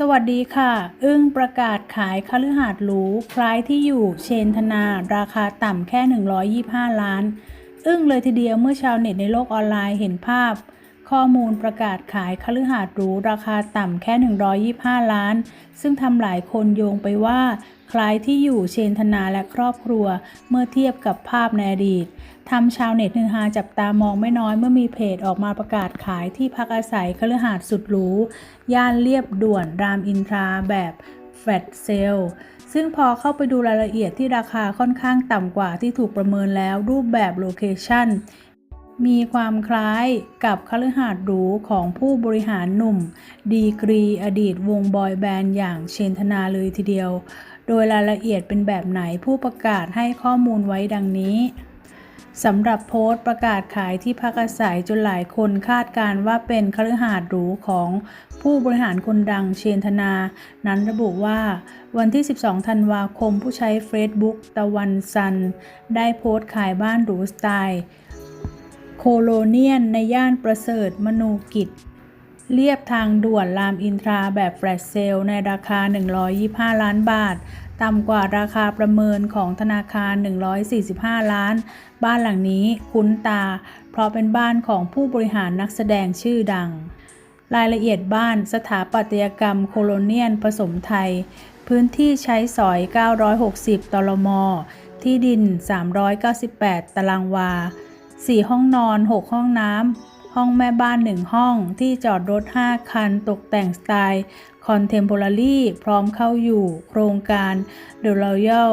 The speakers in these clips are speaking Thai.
สวัสดีค่ะ อึ้งประกาศขายคฤหาสน์หรูคล้ายที่อยู่เชนธนา ราคาต่ำแค่ 125 ล้าน อึ้งเลยทีเดียวเมื่อชาวเน็ตในโลกออนไลน์เห็นภาพ ข้อมูลประกาศขายคฤหาสน์หรูราคาต่ำแค่ 125 ล้าน ซึ่งทำหลายคนโยงไปว่า คล้ายที่อยู่เชนธนาและครอบครัว เมื่อเทียบกับภาพในอดีตทำชาวเน็ตฮือฮาจับตามองไม่น้อยเมื่อมีเพจออกมาประกาศขายที่พักอาศัยคฤหาสน์สุดหรูย่านเรียบด่วนรามอินทราแบบแฟลตเซลซึ่งพอเข้าไปดูรายละเอียดที่ราคาค่อนข้างต่ำกว่าที่ถูกประเมินแล้วรูปแบบโลเคชั่นมีความคล้ายกับคฤหาสน์หรูของผู้บริหารหนุ่ม ดีกรีอดีตวงบอยแบนด์อย่างเชนธนาเลยทีเดียว โดยรายละเอียดเป็นแบบไหนผู้ประกาศให้ข้อมูลไว้ดังนี้สำหรับโพสต์ประกาศขายที่พักอาศัยจนหลายคนคาดการว่าเป็นคฤหาสน์หรูของผู้บริหารคนดังเชนธนา นั้นระบุว่า วันที่ 12 ธันวาคมผู้ใช้ Facebook ตะวันซัน ได้โพสต์ขายบ้านหรูสไตล์โคโลเนียนในย่านประเสริฐมนูกิจ เรียบทางด่วนรามอินทราแบบแฟลชเซลในราคา 125 ล้านบาท ต่ำกว่าราคาประเมินของธนาคาร 145 ล้าน บ้านหลังนี้คุ้นตา เพราะเป็นบ้านของผู้บริหารนักแสดงชื่อดัง รายละเอียดบ้านสถาปัตยกรรมโคโลเนียนผสมไทย พื้นที่ใช้สอย 960 ตรม ที่ดิน 398 ตารางวา 4 ห้องนอน 6 ห้องน้ำ ห้องแม่บ้าน1ห้องที่จอดรถ 5 คันตกแต่งสไตล์คอนเทม p o r a r y พร้อมเข้าอยู่โครงการ The Royal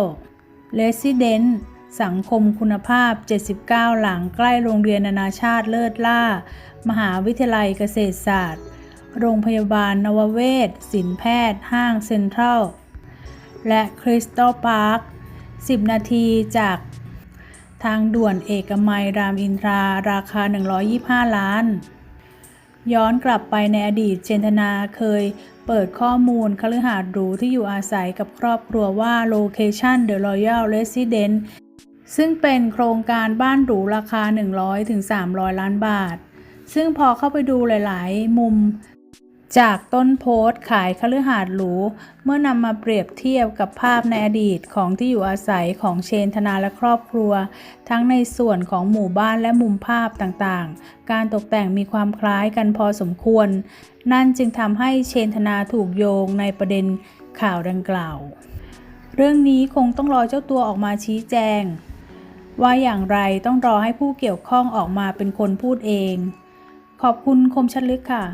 Resident สังคมคุณภาพ 79 หลังใกล้โรงเรียนนานาชาติเลิศล่า มหาวิทยาลัยเกษตรศาสตร์ โรงพยาบาลนวเวศศิลแพทย์ ห้างเซ็นทรัล และคริสตัลพาร์ค 10 นาทีจาก ทางด่วนเอกมัยรามอินทราราคา 125 ล้าน ย้อนกลับไปในอดีตเจนธนาเคยเปิดข้อมูลคฤหาสน์หรูที่อยู่อาศัยกับครอบครัวว่าโลเคชั่น The Royal Residence ซึ่งเป็นโครงการบ้านหรูราคา 100-300 ล้านบาท ซึ่งพอเข้าไปดูหลาย ๆ มุม จากต้นโพสต์ขายคฤหาสน์หรู เมื่อนำมาเปรียบเทียบกับภาพในอดีตของที่อยู่อาศัยของเชนธนาและครอบครัว ทั้งในส่วนของหมู่บ้านและมุมภาพต่างๆ การตกแต่งมีความคล้ายกันพอสมควร นั่นจึงทำให้เชนธนาถูกโยงในประเด็นข่าวดังกล่าว เรื่องนี้คงต้องรอเจ้าตัวออกมาชี้แจง ว่าอย่างไรต้องรอให้ผู้เกี่ยวข้องออกมาเป็นคนพูดเอง ขอบคุณคมชัดลึกค่ะ